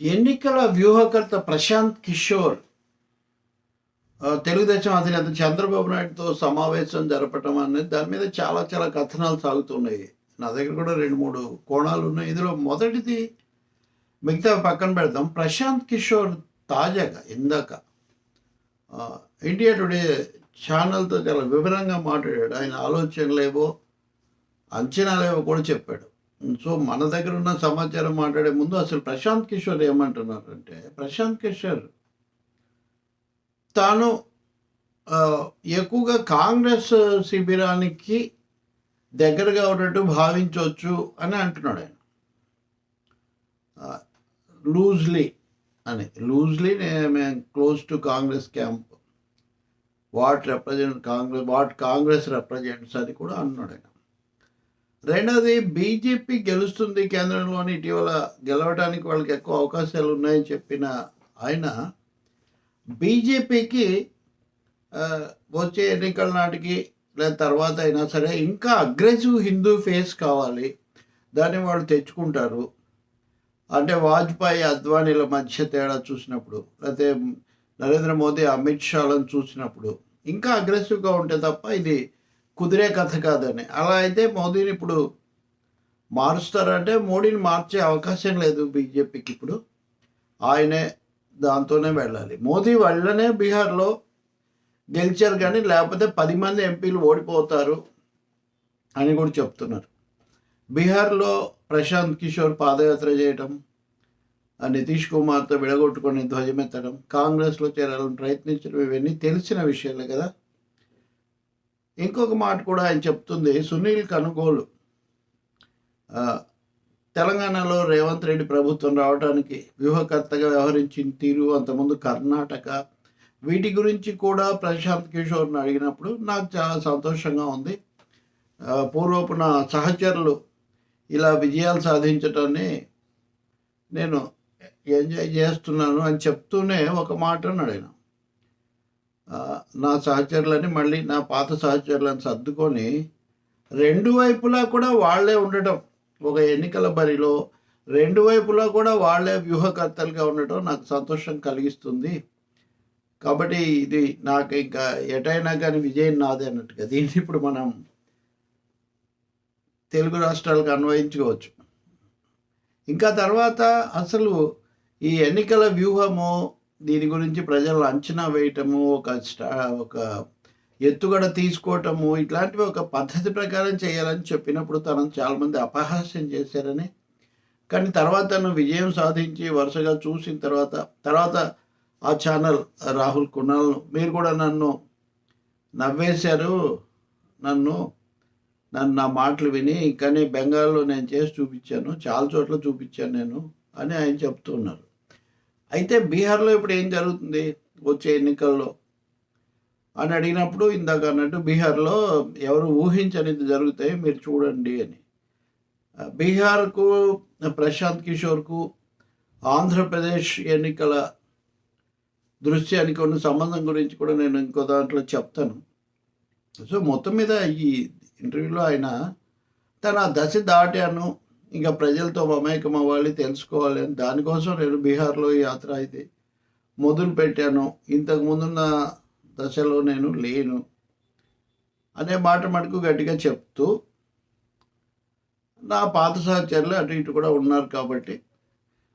ఎన్నికల వ్యూహకర్త ప్రశాంత్ కిషోర్ తెలుగుదేశం అధినేత చంద్రబాబు నాయుడుతో సమావేశం జరపటం అనేది దాని మీద చాలా చాలా కథనాలు సాగుతున్నాయి. నా దగ్గర కూడా రెండు మూడు కోణాలు ఉన్నాయి. ఇందులో మొదటిది మిగతా పక్కన పెడతాం ప్రశాంత్ కిషోర్ తాజాగా ఇందాక ఇండియా టుడే ఛానల్తో చాలా వివరంగా మాట్లాడాడు. ఆయన ఆలోచనలేవో అంచనాలేవో కూడా చెప్పాడు. సో మన దగ్గర ఉన్న సమాచారం మాట్లాడే ముందు అసలు ప్రశాంత్ కిషోర్ ఏమంటున్నారంటే ప్రశాంత్ కిషోర్ తాను ఎక్కువగా కాంగ్రెస్ శిబిరానికి దగ్గరగా ఉన్నట్టు భావించవచ్చు అని అంటున్నాడు ఆయన. లూజ్లీ అని. లూజ్లీ మేము close to Congress camp what represent Congress what Congress represents అని కూడా అన్నాడు ఆయన. రెండోది బీజేపీ గెలుస్తుంది కేంద్రంలోని ఇటీవల గెలవడానికి వాళ్ళకి ఎక్కువ అవకాశాలు ఉన్నాయని చెప్పిన ఆయన బీజేపీకి వచ్చే ఎన్నికల నాటికి లేదా తర్వాత అయినా సరే ఇంకా అగ్రెసివ్ హిందూ ఫేస్ కావాలి. దాన్ని వాళ్ళు తెచ్చుకుంటారు. అంటే వాజ్పేయి అద్వానీల మధ్య తేడా చూసినప్పుడు లేకపోతే నరేంద్ర మోదీ అమిత్ షాలను చూసినప్పుడు ఇంకా అగ్రెసివ్గా ఉంటే తప్ప ఇది కుదిరే కథ కాదని. అలా అయితే మోదీని ఇప్పుడు మారుస్తారంటే మోడీని మార్చే అవకాశం లేదు బీజేపీకి ఇప్పుడు. ఆయనే దాంతోనే వెళ్ళాలి. మోదీ వాళ్ళనే బీహార్లో గెలిచారు కానీ లేకపోతే పది మంది ఎంపీలు ఓడిపోతారు అని కూడా చెప్తున్నారు. బీహార్లో ప్రశాంత్ కిషోర్ పాదయాత్ర చేయటం నితీష్ కుమార్తో విడగొట్టుకొని ధ్వజమెత్తడం కాంగ్రెస్లో చేరాలని ప్రయత్నించడం ఇవన్నీ తెలిసిన విషయాలే కదా. ఇంకొక మాట కూడా ఆయన చెప్తుంది సునీల్ కనుగోలు. తెలంగాణలో రేవంత్ రెడ్డి ప్రభుత్వం రావడానికి వ్యూహకర్తగా వ్యవహరించిన తీరు అంతకుముందు కర్ణాటక. వీటి గురించి కూడా ప్రశాంత్ కిషోర్ని అడిగినప్పుడు నాకు చాలా సంతోషంగా ఉంది. పూర్వపు నా సహచరులు ఇలా విజయాలు సాధించటాన్ని నేను ఎంజాయ్ చేస్తున్నాను అని చెప్తూనే ఒక మాట అన్నాడు ఆయన. నా సహచరులని మళ్ళీ నా పాత సహచరులను సర్దుకొని రెండు వైపులా కూడా వాళ్ళే ఉండటం. ఒక ఎన్నికల బరిలో రెండు వైపులా కూడా వాళ్ళే వ్యూహకర్తలుగా ఉండటం నాకు సంతోషం కలిగిస్తుంది. కాబట్టి ఇది నాకు ఇంకా ఎటైనా కానీ విజయం నాదే అన్నట్టుగా. దీన్ని ఇప్పుడు మనం తెలుగు రాష్ట్రాలకు అన్వయించుకోవచ్చు. ఇంకా తర్వాత అసలు ఈ ఎన్నికల వ్యూహము దీని గురించి ప్రజలు అంచనా వేయటము ఒక స్టా ఒక ఎత్తుగడ తీసుకోవటము ఇట్లాంటివి ఒక పద్ధతి ప్రకారం చేయాలని చెప్పినప్పుడు తనను చాలామంది అపహాస్యం చేశారని. కానీ తర్వాత తను విజయం సాధించి వరుసగా చూసిన తర్వాత తర్వాత ఆ ఛానల్ రాహుల్ కుణాల్ మీరు కూడా నన్ను నవ్వేశారు నన్ను నన్ను నా మాటలు విని కానీ బెంగాల్లో నేను చేసి చూపించాను చాలా చోట్ల చూపించాను నేను అని ఆయన చెప్తున్నారు అయితే బీహార్లో ఇప్పుడు ఏం జరుగుతుంది వచ్చే ఎన్నికల్లో? అని అడిగినప్పుడు ఇందాక అన్నట్టు బీహార్లో ఎవరు ఊహించనిది జరుగుతాయి మీరు చూడండి అని. బీహార్కు ప్రశాంత్ కిషోర్కు ఆంధ్రప్రదేశ్ ఎన్నికల దృశ్యానికి ఉన్న సంబంధం గురించి కూడా నేను ఇంకో దాంట్లో చెప్తాను. సో మొత్తం మీద ఈ ఇంటర్వ్యూలో ఆయన తన దశ దాటాను ఇంకా ప్రజలతో మమేకం అవ్వాలి తెలుసుకోవాలి అని. దానికోసం నేను బీహార్లో ఈ యాత్ర అయితే మొదలు పెట్టాను. ఇంతకు ముందున్న దశలో నేను లేను అనే మాట మటుకు గట్టిగా చెప్తూ నా పాత సహచరులు అటు ఇటు కూడా ఉన్నారు కాబట్టి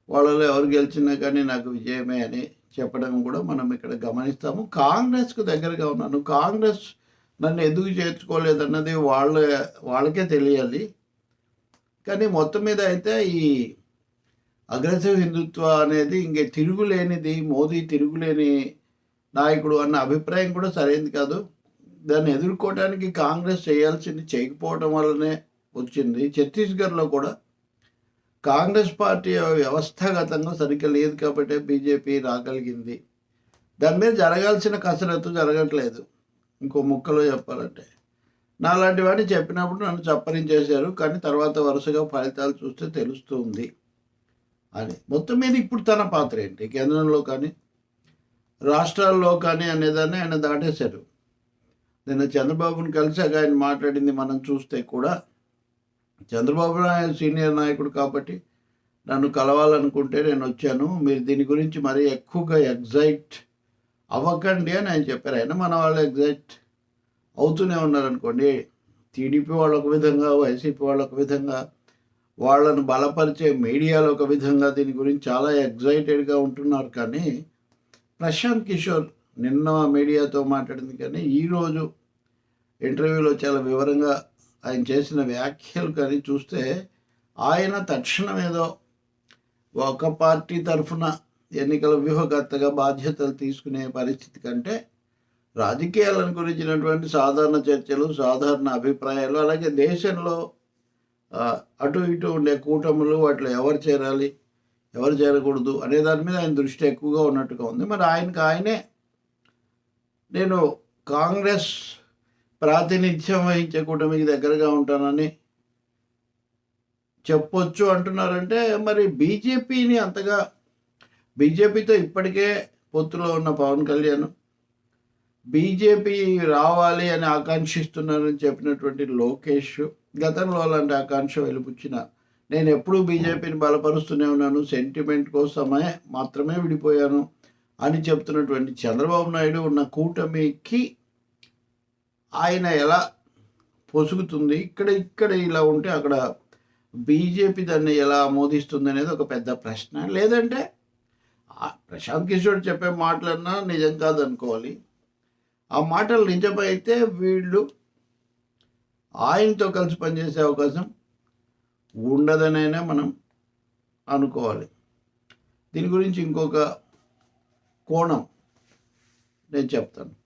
వాళ్ళలో ఎవరు గెలిచినా కానీ నాకు విజయమే అని చెప్పడం కూడా మనం ఇక్కడ గమనిస్తాము. కాంగ్రెస్కు దగ్గరగా ఉన్నాను. కాంగ్రెస్ నన్ను ఎందుకు చేర్చుకోలేదన్నది వాళ్ళ వాళ్ళకే తెలియాలి. కానీ మొత్తం మీద అయితే ఈ అగ్రెసివ్ హిందుత్వ అనేది ఇంక తిరుగులేనిది మోదీ తిరుగులేని నాయకుడు అన్న అభిప్రాయం కూడా సరైనది కాదు. దాన్ని ఎదుర్కోవడానికి కాంగ్రెస్ చేయాల్సింది చేయకపోవడం వల్లనే వచ్చింది. ఛత్తీస్గఢ్లో కూడా కాంగ్రెస్ పార్టీ వ్యవస్థాగతంగా సరిగ్గా లేదు కాబట్టి బీజేపీ రాగలిగింది. దాని మీద జరగాల్సిన కసరత్తు జరగట్లేదు. ఇంకో ముక్కలో చెప్పాలంటే. నాలాంటి వాడిని చెప్పినప్పుడు నన్ను చప్పరించేశారు కానీ తర్వాత వరుసగా ఫలితాలు చూస్తే తెలుస్తుంది అని. మొత్తం మీద ఇప్పుడు తన పాత్ర ఏంటి? కేంద్రంలో కానీ రాష్ట్రాల్లో కానీ అనేదాన్ని ఆయన దాటేశారు. నిన్న చంద్రబాబుని కలిసాక ఆయన మాట్లాడింది మనం చూస్తే కూడా చంద్రబాబు నాయుడు సీనియర్ నాయకుడు కాబట్టి నన్ను కలవాలనుకుంటే నేను వచ్చాను మీరు దీని గురించి మరీ ఎక్కువగా ఎగ్జైట్ అవ్వకండి అని ఆయన చెప్పారు. ఆయన మన వాళ్ళు ఎగ్జైట్ అవుతూనే ఉన్నారనుకోండి టీడీపీ వాళ్ళు ఒక విధంగా వైసీపీ వాళ్ళు ఒక విధంగా వాళ్ళను బలపరిచే మీడియాలో ఒక విధంగా దీని గురించి చాలా ఎగ్జైటెడ్గా ఉంటున్నారు. కానీ ప్రశాంత్ కిషోర్ నిన్న మీడియాతో మాట్లాడింది కానీ ఈరోజు ఇంటర్వ్యూలో చాలా వివరంగా ఆయన చేసిన వ్యాఖ్యలు కానీ చూస్తే ఆయన తక్షణం ఏదో ఒక పార్టీ తరఫున ఎన్నికల వ్యూహకర్తగా బాధ్యతలు తీసుకునే పరిస్థితి కంటే రాజకీయాలను గురించినటువంటి సాధారణ చర్చలు సాధారణ అభిప్రాయాలు అలాగే దేశంలో అటు ఇటు ఉండే కూటములు వాటిలో ఎవరు చేరాలి ఎవరు చేరకూడదు అనే దాని మీద ఆయన దృష్టి ఎక్కువగా ఉన్నట్టుగా ఉంది. మరి ఆయనకు ఆయనే నేను కాంగ్రెస్ ప్రాతినిధ్యం వహించే కూటమికి దగ్గరగా ఉంటానని చెప్పొచ్చు అంటున్నారంటే మరి బీజేపీని అంతగా బీజేపీతో ఇప్పటికే పొత్తులో ఉన్న పవన్ కళ్యాణ్ బీజేపీ రావాలి అని ఆకాంక్షిస్తున్నానని చెప్పినటువంటి లోకేష్ గతంలో అలాంటి ఆకాంక్ష వెలుపుచ్చిన నేను ఎప్పుడూ బీజేపీని బలపరుస్తూనే ఉన్నాను సెంటిమెంట్ కోసమే మాత్రమే విడిపోయాను అని చెప్తున్నటువంటి చంద్రబాబు నాయుడు ఉన్న కూటమికి ఆయన ఎలా పొసుగుతుంది ఇక్కడ ఇక్కడ ఇలా ఉంటే అక్కడ బీజేపీ దాన్ని ఎలా ఆమోదిస్తుంది అనేది ఒక పెద్ద ప్రశ్న. లేదంటే ప్రశాంత్ కిషోర్ చెప్పే మాటలన్నా నిజం కాదనుకోవాలి. ఆ మాటలు నిజమైతే వీళ్ళు ఆయనతో కలిసి పనిచేసే అవకాశం ఉండదనైనా మనం అనుకోవాలి. దీని గురించి ఇంకొక కోణం నేను చెప్తాను.